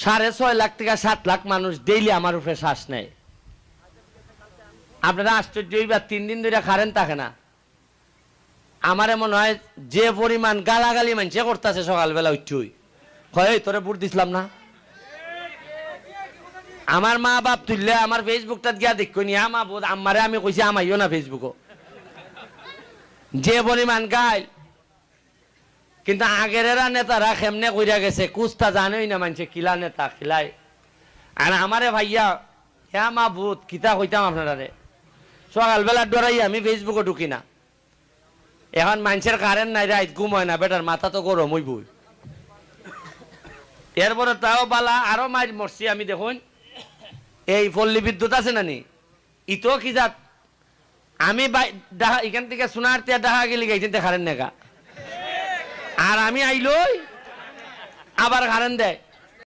সাড়ে ছয় লাখ থেকে সাত লাখ মানুষ ডেইলি আমার উপরে শ্বাস নেয়। আপনারা আশ্চর্য হইবার তিন দিন ধরে কারেন্ট থাকে না। আমার মনে হয় যে পরিমাণ গালাগালি মানছে করতেছে সকালবেলা উঠছুই কয় "এই, তোরে বুট দিছিলাম না? আমার মা বাপ তুললে আমার ফেসবুকটা গিয়া দেখো নি আমা আমারে আমি কইছি আমাইও না ফেসবুকও যে পরিমাণ গাইল কিন্তু আগের এরা নেতারা কেমনে কইরা গেছে, কুস্তা জানোই না মানছে, কিলা নেতা, খিলাই। আর আমারে ভাইয়া হ্যাঁ মা ভূত, কিতা কইতাম আপনারা সকালবেলা ডরাই আমি ফেসবুকে ঢুকি না। এখন মানুষের কারেন্ট নাই রাইত ঘুম হয় না, বেটার মাথা তো গরম হইবই এরপরে তাও বালা, আরও মাছ মরছি আমি দেখুন। এই পল্লী বিদ্যুৎ আছে না নি? ইতো কি জাত? আমি এখান থেকে সোনার তিয়া ডাহা গেলি গাইছেন কারেন্ট নেগা। আর আমি আইলই আবার কারেন্ট দেয়।